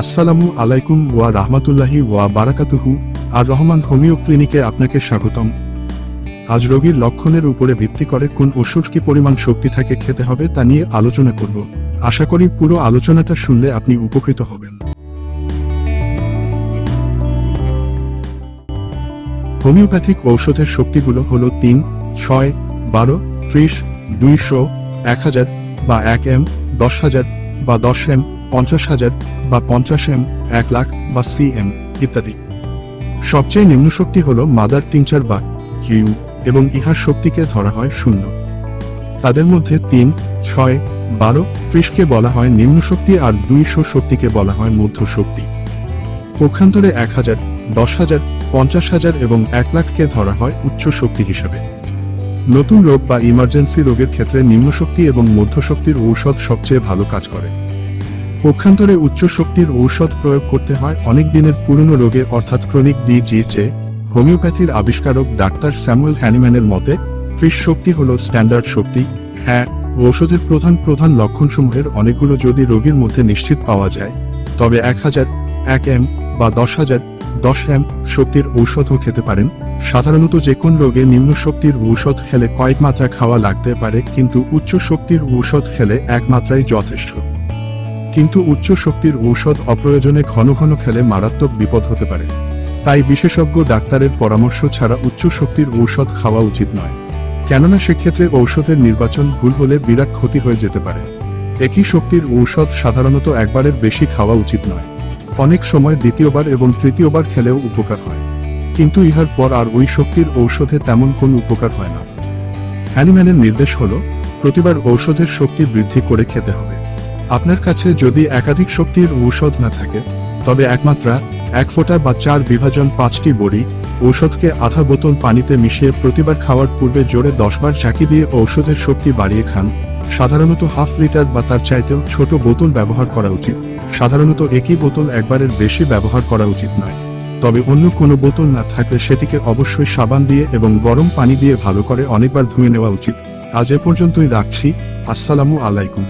আসসালামু আলাইকুম ওয়া রাহমাতুল্লাহি ওয়া বারাকাতুহু। আর রহমান হোমিও ক্লিনিকে আপনাকে স্বাগতম। আজ রোগীর লক্ষণের উপরে ভিত্তি করে কোন ওষুধ কি পরিমাণ শক্তি থাকে খেতে হবে তা নিয়ে আলোচনা করব। আশা করি পুরো আলোচনাটা শুনলে আপনি উপকৃত হবেন। হোমিওপ্যাথিক ঔষধের শক্তিগুলো হল তিন, ছয়, বারো, ত্রিশ, দুইশো, এক হাজার বা এক এম, দশ হাজার বা দশ এম পঞ্চাশ হাজার বা পঞ্চাশ এম, এক লাখ বা সি এম ইত্যাদি। সবচেয়ে নিম্ন শক্তি হল মাদার টিংচার বা কিউ এবং ইহার শক্তিকে ধরা হয় শূন্য। তাদের মধ্যে তিন, ছয়, বারো, ত্রিশকে বলা হয় নিম্ন শক্তি আর দুইশো শক্তিকে বলা হয় মধ্য শক্তি। পক্ষান্তরে এক হাজার, দশ হাজার, পঞ্চাশ হাজার এবং এক লাখকে ধরা হয় উচ্চ শক্তি হিসাবে। নতুন রোগ বা ইমার্জেন্সি রোগের ক্ষেত্রে নিম্ন শক্তি এবং মধ্য শক্তির ঔষধ সবচেয়ে ভালো কাজ করে। পক্ষান্তরে উচ্চ শক্তির ঔষধ প্রয়োগ করতে হয় অনেক দিনের পুরনো রোগে, অর্থাৎ ক্রনিক ডিজিজে হোমিওপ্যাথির আবিষ্কারক ডাক্তার স্যামুয়েল হ্যানিম্যানের মতে, ত্রিশ শক্তি হল স্ট্যান্ডার্ড শক্তি। হ্যাঁ ঔষধের প্রধান প্রধান লক্ষণসমূহের অনেকগুলো যদি রোগীর মধ্যে নিশ্চিত পাওয়া যায়। তবে এক হাজার, এক এম বা দশ হাজার, দশ এম শক্তির ঔষধও খেতে পারেন। সাধারণত যে কোন রোগে নিম্ন শক্তির ঔষধ খেলে কয়েক মাত্রা খাওয়া লাগতে পারে, কিন্তু উচ্চ শক্তির ঔষধ খেলে এক মাত্রাই যথেষ্ট। কিন্তু উচ্চ শক্তির ঔষধ অপ্রয়োজনে ঘন ঘন খেলে মারাত্মক বিপদ হতে পারে। তাই বিশেষজ্ঞ ডাক্তারের পরামর্শ ছাড়া উচ্চ শক্তির ঔষধ খাওয়া উচিত নয়। কেননা সেক্ষেত্রে ঔষধের নির্বাচন ভুল হলে বিরাট ক্ষতি হয়ে যেতে পারে। একই শক্তির ঔষধ সাধারণত একবারের বেশি খাওয়া উচিত নয়। অনেক সময় দ্বিতীয়বার এবং তৃতীয়বার খেলেও উপকার হয়। কিন্তু ইহার পর আর ওই শক্তির ঔষধে তেমন কোনো উপকার হয় না। হ্যানিম্যানের নির্দেশ হল, প্রতিবার ঔষধের শক্তি বৃদ্ধি করে খেতে হবে। আপনার কাছে যদি একাধিক শক্তির ঔষধ না থাকে, তবে একমাত্রা এক ফোঁটা বা চার বিভাজন পাঁচটি বড়ি ঔষধকে আধা বোতল পানিতে মিশিয়ে প্রতিবার খাওয়ার পূর্বে জোরে দশবার ঝাঁকি দিয়ে ঔষধের শক্তি বাড়িয়ে খান। সাধারণত হাফ লিটার বা তার চাইতেও ছোট বোতল ব্যবহার করা উচিত। সাধারণত একই বোতল একবারের বেশি ব্যবহার করা উচিত নয়। তবে অন্য কোনো বোতল না থাকলে সেটিকে অবশ্যই সাবান দিয়ে এবং গরম পানি দিয়ে ভালো করে অনেকবার ধুয়ে নেওয়া উচিত। আজ এ পর্যন্তই রাখছি। আসসালামু আলাইকুম।